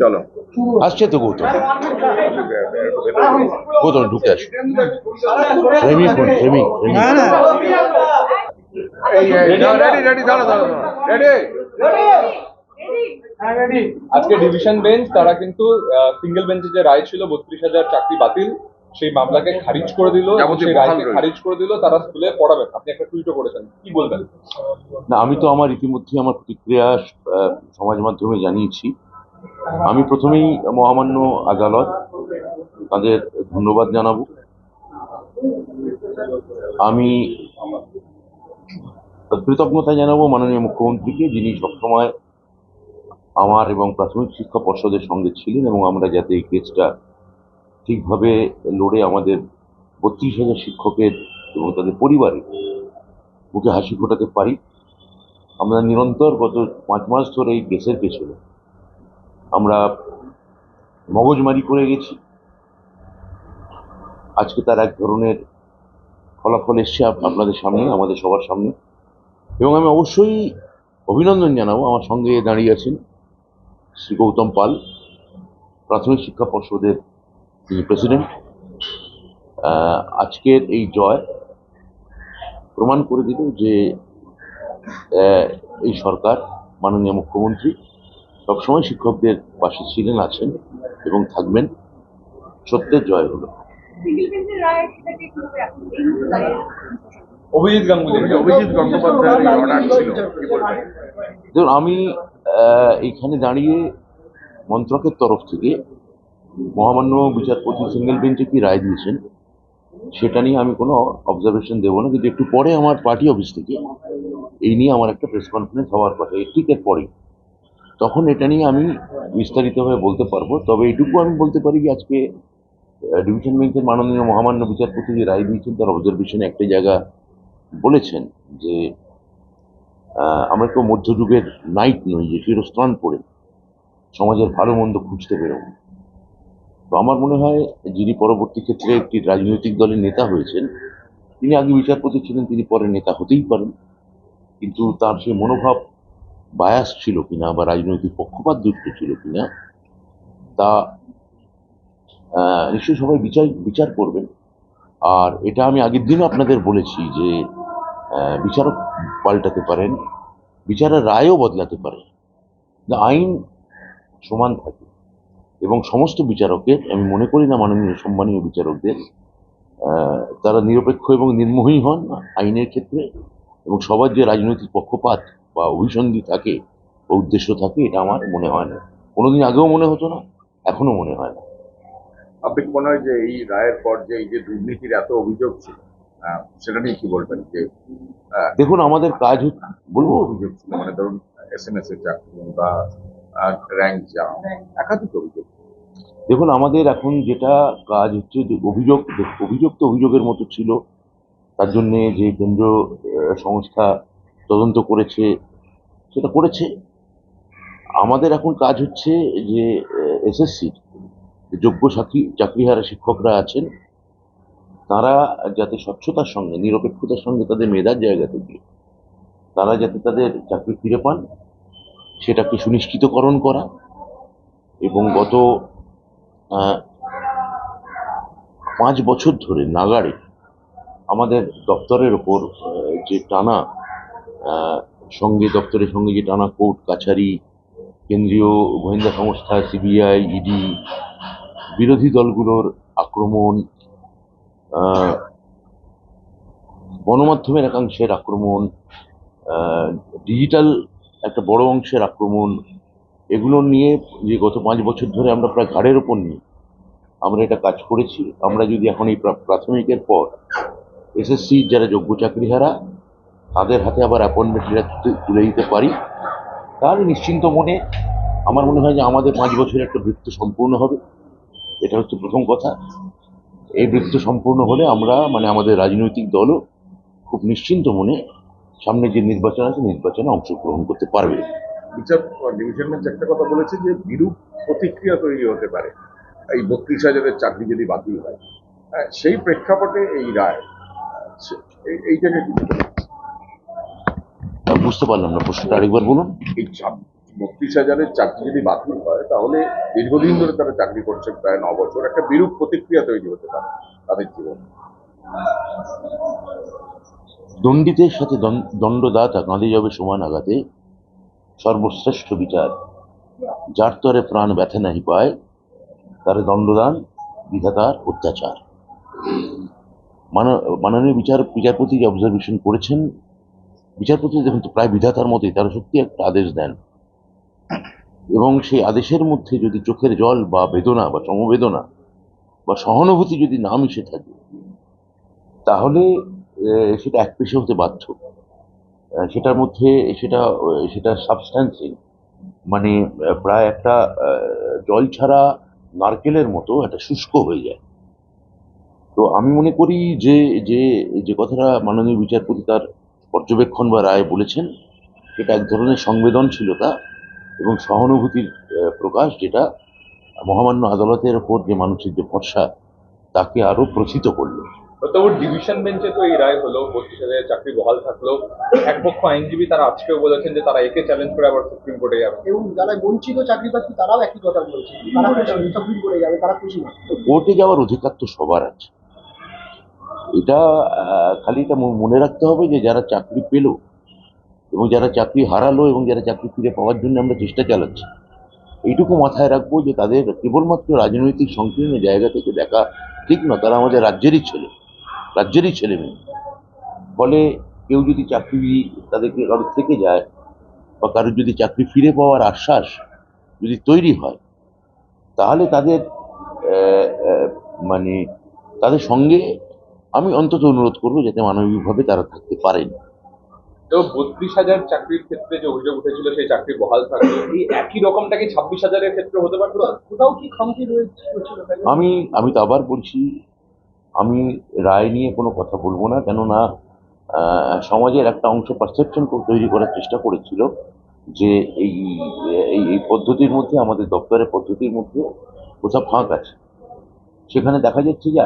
চলো। আসছে তো গৌতম গৌতম ঢুকে আসো। প্রেমিক প্রেমিক আজকে ডিভিশন বেঞ্চ তারা কিন্তু সিঙ্গেল বেঞ্চে যে রায় ছিল বত্রিশ হাজার চাকরি বাতিল সেই মামলাকে খারিজ করে দিল। এবং সেই রায়কে খারিজ করে দিল তারা স্কুলে পড়াবেন। আপনি একটা টুইটও করেছেন কি বলবেন? না আমি তো আমার ইতিমধ্যে আমার প্রতিক্রিয়া সমাজ মাধ্যমে জানিয়েছি। আমি প্রথমেই মহামান্য আদালত তাদের ধন্যবাদ জানাব। আমি কৃতজ্ঞতা জানাব মাননীয় মুখ্যমন্ত্রীকে, যিনি সবসময় আমার এবং প্রাথমিক শিক্ষা পর্ষদের সঙ্গে ছিলেন এবং আমরা যাতে এই কেসটা ঠিকভাবে লড়ে আমাদের বত্রিশ হাজার শিক্ষকের এবং তাদের পরিবারের মুখে হাসি ফোটাতে পারি। আমরা নিরন্তর গত পাঁচ মাস ধরে এই কেসের পেছনে আমরা মগজমারি করে গেছি। আজকে তার এক ধরনের ফলাফল এসছে আপনাদের সামনে, আমাদের সবার সামনে। এবং আমি অবশ্যই অভিনন্দন জানাব, আমার সঙ্গে দাঁড়িয়ে আছেন শ্রী গৌতম পাল, প্রাথমিক শিক্ষা পর্ষদের তিনি প্রেসিডেন্ট আজকের এই জয় প্রমাণ করে দিল যে এই সরকার মাননীয় মুখ্যমন্ত্রী সবসময় শিক্ষকদের পাশে ছিলেন আছেন এবং থাকবেন। সত্যের জয় হলো। অভিজিৎ গাঙ্গুলি অভিজিৎ গঙ্গোপাধ্যায়ের ছিল দেখুন আমি আহ, এইখানে দাঁড়িয়ে মন্ত্রকের তরফ থেকে মহামান্য বিচারপতি সিঙ্গেল বেঞ্চে কি রায় দিয়েছেন সেটা নিয়ে আমি কোনো অবজারভেশন দেবো না। কিন্তু একটু পরে আমার পার্টি অফিস থেকে এই নিয়ে আমার একটা প্রেস কনফারেন্স হওয়ার কথা। এর ঠিক এর পরে তখন এটা নিয়ে আমি বিস্তারিতভাবে বলতে পারব। তবে এইটুকু আমি বলতে পারি যে আজকে ডিভিশন বেঞ্চের মাননীয় মহামান্য বিচারপতি যে রায় দিয়েছেন, তার অবজারভেশনে একটা জায়গা বলেছেন যে আমরা তো মধ্যযুগের নাইট নই, যে চিরস্ত্রাণ পড়ে, সমাজের ভালো মন্দ খুঁজতে বেরোব। তো আমার মনে হয়, যিনি পরবর্তী ক্ষেত্রে একটি রাজনৈতিক দলের নেতা হয়েছেন, তিনি আগে বিচারপতি ছিলেন, তিনি পরে নেতা হতেই পারেন। কিন্তু তার সেই মনোভাব বায়াস ছিল কিনা বা রাজনৈতিক পক্ষপাত পক্ষপাতযুক্ত ছিল কিনা, তা নিশ্চয়ই সবাই বিচার বিচার করবেন। আর এটা আমি আগের দিনও আপনাদের বলেছি যে বিচারক পাল্টাতে পারেন, বিচারের রায়ও বদলাতে পারে আইন সমান থাকে। এবং সমস্ত বিচারকের, আমি মনে করি না মাননীয় সম্মানীয় বিচারকদের তারা নিরপেক্ষ এবং নির্মোহী হন আইনের ক্ষেত্রে। এবং সবার যে রাজনৈতিক পক্ষপাত বা অভিসন্ধি থাকে বা উদ্দেশ্য থাকে এটা আমার মনে হয় না। কোনোদিন আগেও মনে হতো না এখনও মনে হয় না। আপনি মনে হয় যে এই রায়ের পর যে এই যে দুর্নীতির এত অভিযোগ ছিল সেটা নিয়ে কি বলবেন? যে দেখুন আমাদের কাজ হচ্ছে বলব অভিযোগ ছিল মানে ধরুন এস এম এস এর চাকরি বা র্যাঙ্ক যাওয়া একাধিক অভিযোগ। দেখুন আমাদের এখন যেটা কাজ হচ্ছে যে অভিযোগ অভিযোগ তো অভিযোগের মতো ছিল। তার জন্যে যে কেন্দ্র সংস্থা তদন্ত করেছে, সেটা করেছে। আমাদের এখন কাজ হচ্ছে যে এসএসসির যোগ্য চাকরি চাকরিহারা শিক্ষকরা আছেন। তারা যাতে স্বচ্ছতার সঙ্গে, নিরপেক্ষতার সঙ্গে তাদের মেধার জায়গা থেকে, তারা যাতে তাদের চাকরি ফিরে পান, সেটাকে সুনিশ্চিতকরণ করা এবং গত পাঁচ বছর ধরে নাগাড়ে আমাদের দপ্তরের ওপর যে টানা সঙ্গে, দপ্তরের সঙ্গে যে টানা কোর্ট, কাছারি, কেন্দ্রীয় গোয়েন্দা সংস্থা, সিবিআই, ইডি, বিরোধী দলগুলোর আক্রমণ গণমাধ্যমের একাংশের আক্রমণ ডিজিটাল একটা বড় অংশের আক্রমণ, এগুলো নিয়ে যে গত পাঁচ বছর ধরে আমরা প্রায় ঘাড়ের ওপর নিয়ে আমরা এটা কাজ করেছি। আমরা যদি এখন এই প্রা- প্রাথমিকের পর এসএসসি যারা যোগ্য চাকরিহারা তাদের হাতে আবার অ্যাপয়েন্টমেন্ট তুলে দিতে পারি। তাহলে নিশ্চিন্ত মনে আমার মনে হয় যে আমাদের পাঁচ বছরের একটা বৃত্ত সম্পূর্ণ হবে। এটা হচ্ছে প্রথম কথা। এই বৃত্ত সম্পূর্ণ হলে আমরা মানে আমাদের রাজনৈতিক দলও খুব নিশ্চিন্ত মনে সামনে যে নির্বাচন আছে নির্বাচনে অংশগ্রহণ করতে পারবে। বিচার ডিভিশন একটা কথা বলেছে যে বিরূপ প্রতিক্রিয়া তৈরি হতে পারে। এই বত্রিশ হাজারের চাকরি যদি বাতিল হয় হ্যাঁ, সেই প্রেক্ষাপটে এই রায় এই- এইটাকে? বুঝতে পারলাম না প্রশ্নটা আরেকবার বলুন। এই বত্রিশ হাজারের চাকরি যদি বাতিল হয় তাহলে দীর্ঘদিন ধরে তারা চাকরি করছে প্রায় ন বছর। একটা বিরূপ প্রতিক্রিয়া তৈরি হতে পারে তাদের জীবনে। দণ্ডিতের সাথে দণ্ডদাতা কাঁধে যাবে সমান আঘাতে সর্বশ্রেষ্ঠ বিচার। যার তরে প্রাণ ব্যথা নাহি পায় তার দণ্ডদান বিধাতার অত্যাচার। মানা- মাননীয় বিচার বিচারপতি যে অবজারভেশন করেছেন বিচারপতি দেখুন প্রায় বিধাতার মতোই, তারা সত্যি একটা আদেশ দেন। এবং সেই আদেশের মধ্যে যদি চোখের জল বা বেদনা বা সমবেদনা বা সহানুভূতি যদি না মিশে থাকে, তাহলে সেটা এক পেশে হতে বাধ্য। সেটার মধ্যে, সেটা সেটা সাবস্ট্যান্সিং মানে প্রায় একটা জল ছাড়া নারকেলের মতো একটা শুষ্ক হয়ে যায়। তো আমি মনে করি যে যে যে কথাটা মাননীয় বিচারপতি তার পর্যবেক্ষণ বা রায় বলেছেন এটা এক ধরনের সংবেদনশীলতা এবং সহানুভূতির আহ, প্রকাশ যেটা মহামান্য আদালতের ওপর যে মানুষের যে ভরসা তাকে আরও প্রথিত করল। তবু ডিভিশন বেঞ্চে তো এই রায় হলো বত্রিশ হাজারের চাকরি বহাল থাকল। এক পক্ষ আইনজীবী তারা আজকেও বলেছেন যে তারা একে চ্যালেঞ্জ করে আবার সুপ্রিম কোর্টে যাবে। এবং যারা বঞ্চিত চাকরি প্রার্থী তারাও একই কথা বলছে। তারা সুপ্রিম করে যাবে তারা খুশি না। কোর্টে যাওয়ার অধিকার তো সবার আছে। এটা খালি এটা মনে রাখতে হবে যে যারা চাকরি পেল এবং যারা চাকরি হারালো এবং যারা চাকরি ফিরে পাওয়ার জন্য আমরা চেষ্টা চালাচ্ছি, এইটুকু মাথায় রাখব যে তাদের কেবলমাত্র রাজনৈতিক সংকীর্ণ জায়গা থেকে দেখা ঠিক না, তারা আমাদের রাজ্যেরই ছেলে রাজ্যেরই ছেলে মেয়ে। ফলে কেউ যদি চাকরি তাদেরকে কারোর থেকে যায় বা কারোর যদি চাকরি ফিরে পাওয়ার আশ্বাস যদি তৈরি হয়, তাহলে তাদের মানে তাদের সঙ্গে আমি অন্তত অনুরোধ করব যাতে মানবিকভাবে তারা থাকতে পারেন তো বত্রিশ হাজার চাকরির ক্ষেত্রে যে অভিযোগ উঠেছিল সেই চাকরি বহাল থাকল এই একই রকমটা কি ছাব্বিশ হাজারের ক্ষেত্রে হতে পারতো কোথাও কি খামতি রয়েছে আমি আমি তো আবার বলছি আমি রায় নিয়ে কোনো কথা বলব না কেননা সমাজের একটা অংশ পারসেপশন তৈরি করার চেষ্টা করেছিল যে এই এই এই পদ্ধতির মধ্যে আমাদের দপ্তরের পদ্ধতির মধ্যে কোথাও ফাঁক আছে। সেখানে দেখা যাচ্ছে যে